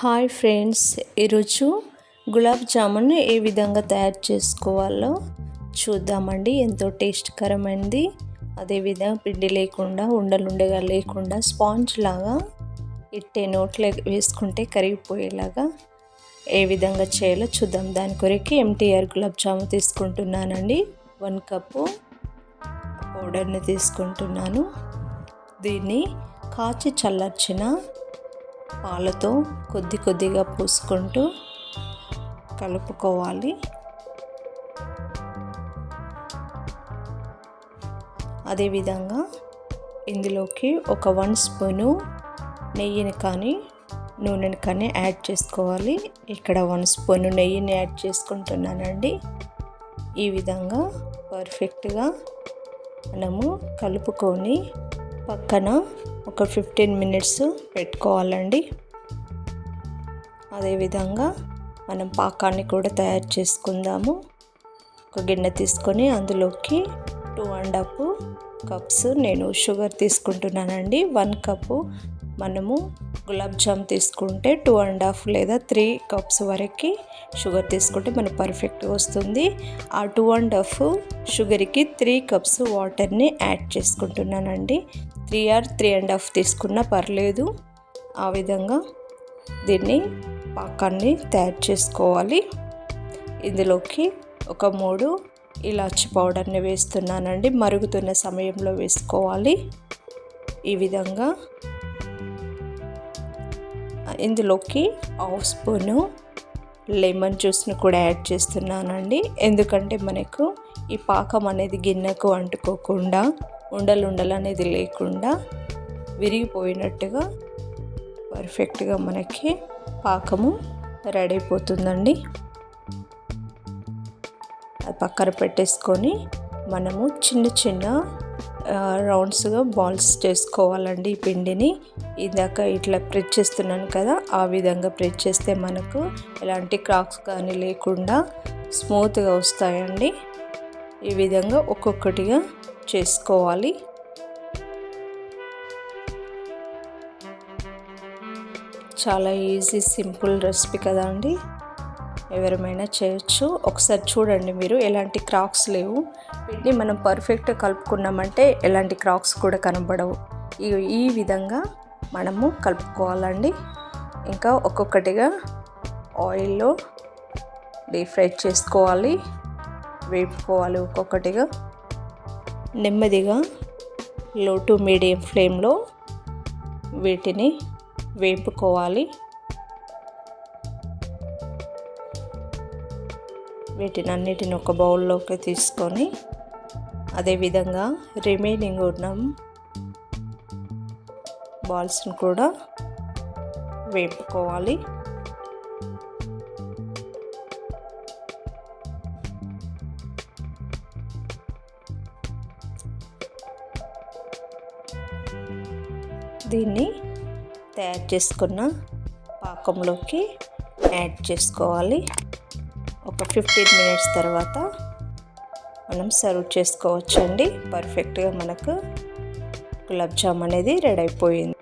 Hi friends ఈరోజు గులాబ్ జామున్ ఏ విధంగా తయారు చేసుకోవాలో చూద్దామండి. ఎంతో టేస్ట్కరమైనది అదేవిధంగా పిండి లేకుండా ఉండలుండగా లేకుండా స్పాంజ్ లాగా ఇట్టే నోట్లో వేసుకుంటే కరిగిపోయేలాగా ఏ విధంగా చేయాలో చూద్దాం. దాని కొరకు ఎంటీఆర్ గులాబ్ జామున్ తీసుకుంటున్నానండి. వన్ కప్పు పౌడర్ని తీసుకుంటున్నాను. దీన్ని కాచి చల్లార్చిన పాలతో కొద్ది కొద్దిగా పూసుకుంటూ కలుపుకోవాలి. అదేవిధంగా ఇందులోకి ఒక వన్ స్పూను నెయ్యిని కానీ నూనెని కానీ యాడ్ చేసుకోవాలి. ఇక్కడ వన్ స్పూను నెయ్యిని యాడ్ చేసుకుంటున్నానండి. ఈ విధంగా పర్ఫెక్ట్గా మనము కలుపుకొని పక్కన ఒక ఫిఫ్టీన్ మినిట్స్ పెట్టుకోవాలండి. అదేవిధంగా మనం పాకాన్ని కూడా తయారు చేసుకుందాము. ఒక గిన్నె తీసుకొని అందులోకి టూ అండ్ హాఫ్ కప్స్ నేను షుగర్ తీసుకుంటున్నానండి. వన్ కప్పు మనము గులాబ్ జామ్ తీసుకుంటే టూ అండ్ హాఫ్ లేదా త్రీ కప్స్ వరకు షుగర్ తీసుకుంటే మనకు పర్ఫెక్ట్గా వస్తుంది. ఆ టూ అండ్ హాఫ్ షుగర్కి త్రీ కప్స్ వాటర్ని యాడ్ చేసుకుంటున్నానండి. Three or three and half తీసుకున్నా పర్లేదు. ఆ విధంగా దీన్ని పాకాన్ని తయారు చేసుకోవాలి. ఇందులోకి ఒక మూడు ఇలాచి పౌడర్ని వేస్తున్నానండి. మరుగుతున్న సమయంలో వేసుకోవాలి. ఈ విధంగా ఇందులోకి హాఫ్ స్పూను లెమన్ జ్యూస్ని కూడా యాడ్ చేస్తున్నానండి. ఎందుకంటే మనకు ఈ పాకం అనేది గిన్నెకు అంటుకోకుండా ఉండలు ఉండలు అనేది లేకుండా విరిగిపోయినట్టుగా పర్ఫెక్ట్గా మనకి పాకము రెడీ అయిపోతుందండి అది పక్కన పెట్టేసుకొని మనము చిన్న చిన్న రౌండ్స్గా బాల్స్ చేసుకోవాలండి ఈ పిండిని. ఇందాక ఇట్లా ప్రెస్ చేస్తున్నాను కదా ఆ విధంగా ప్రెస్ చేస్తే మనకు ఎలాంటి క్రాక్స్ కానీ లేకుండా స్మూత్గా వస్తాయండి. ఈ విధంగా ఒక్కొక్కటిగా చేసుకోవాలి. చాలా ఈజీ సింపుల్ రెసిపీ కదా అండి ఎవరమైనా చేయొచ్చు. ఒకసారి చూడండి మీరు ఎలాంటి క్రాక్స్ లేవు. వీటిని మనం పర్ఫెక్ట్గా కలుపుకున్నామంటే ఎలాంటి క్రాక్స్ కూడా కనబడవు. ఈ విధంగా మనము కలుపుకోవాలండి. ఇంకా ఒక్కొక్కటిగా ఆయిల్లో డీప్ ఫ్రై చేసుకోవాలి. వేపుకోవాలి ఒక్కొక్కటిగా. నెమ్మదిగా లో టు మీడియం ఫ్లేమ్లో వీటిని వేపుకోవాలి. వీటిని అన్నిటిని ఒక బౌల్లోకి తీసుకొని అదేవిధంగా రిమైనింగ్ ఉన్న బాల్స్ని కూడా వేపుకోవాలి. దీన్ని తయారు చేసుకున్న పాకంలోకి యాడ్ చేసుకోవాలి. ఒక ఫిఫ్టీన్ మినిట్స్ తర్వాత మనం సర్వ్ చేసుకోవచ్చండి. పర్ఫెక్ట్గా మనకు గులాబ్ జామ్ అనేది రెడీ అయిపోయింది.